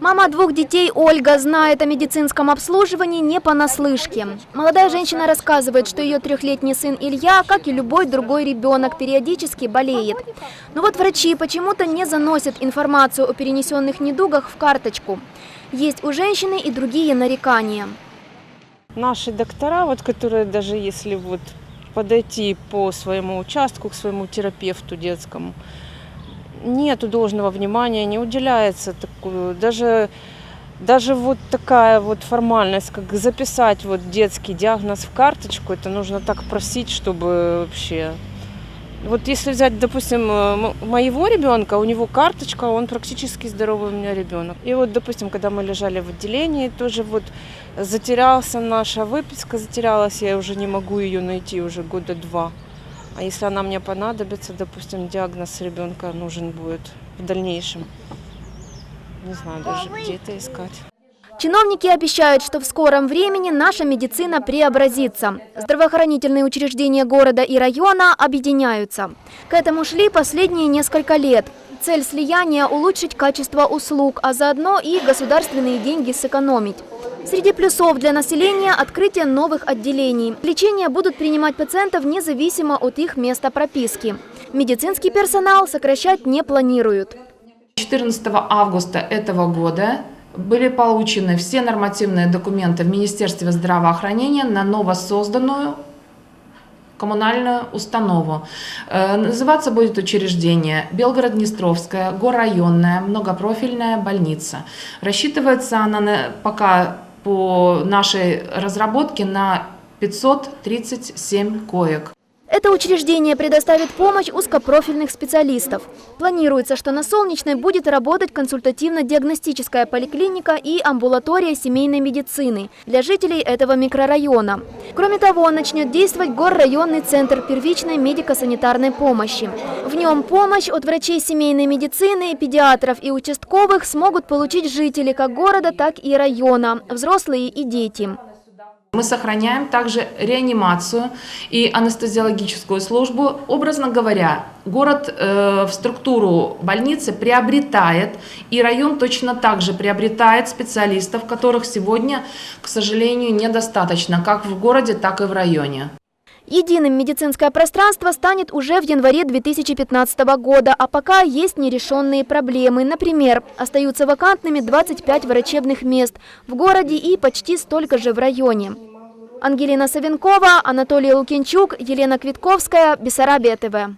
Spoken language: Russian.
Мама двух детей Ольга знает о медицинском обслуживании не понаслышке. Молодая женщина рассказывает, что ее трехлетний сын Илья, как и любой другой ребенок, периодически болеет. Но вот врачи почему-то не заносят информацию о перенесенных недугах в карточку. Есть у женщины и другие нарекания. Наши доктора, вот, которые даже если вот подойти по своему участку, к своему терапевту детскому, нету должного внимания, не уделяется такую, даже, даже вот такая вот формальность, как записать вот детский диагноз в карточку, это нужно так просить, чтобы вообще... Вот если взять, допустим, э, моего ребенка, у него карточка, он практически здоровый у меня ребенок. И вот, допустим, когда мы лежали в отделении, тоже вот затерялся наша выписка, затерялась, я уже не могу ее найти уже года два. А если она мне понадобится, допустим, диагноз ребенка нужен будет в дальнейшем, не знаю даже, где это искать. Чиновники обещают, что в скором времени наша медицина преобразится. Здравоохранительные учреждения города и района объединяются. К этому шли последние несколько лет. Цель слияния – улучшить качество услуг, а заодно и государственные деньги сэкономить. Среди плюсов для населения – открытие новых отделений. Лечение будут принимать пациентов независимо от их места прописки. Медицинский персонал сокращать не планируют. 14 августа этого года были получены все нормативные документы в Министерстве здравоохранения на новосозданную коммунальную установу. Э, Называться будет учреждение Белгород-Днестровская горрайонная многопрофильная больница. Рассчитывается она на- пока по нашей разработке на 537 коек. Это учреждение предоставит помощь узкопрофильных специалистов. Планируется, что на Солнечной будет работать консультативно-диагностическая поликлиника и амбулатория семейной медицины для жителей этого микрорайона. Кроме того, начнет действовать горрайонный центр первичной медико-санитарной помощи. В нем помощь от врачей семейной медицины, педиатров и участковых смогут получить жители как города, так и района, взрослые и дети. Мы сохраняем также реанимацию и анестезиологическую службу. Образно говоря, город э, в структуру больницы приобретает, и район точно так же приобретает специалистов, которых сегодня, к сожалению, недостаточно, как в городе, так и в районе. Единым медицинское пространство станет уже в январе 2015 года, а пока есть нерешенные проблемы. Например, остаются вакантными 25 врачебных мест в городе и почти столько же в районе. Ангелина Савенкова, Анатолий Лукинчук, Елена Квитковская, Бессарабия ТВ.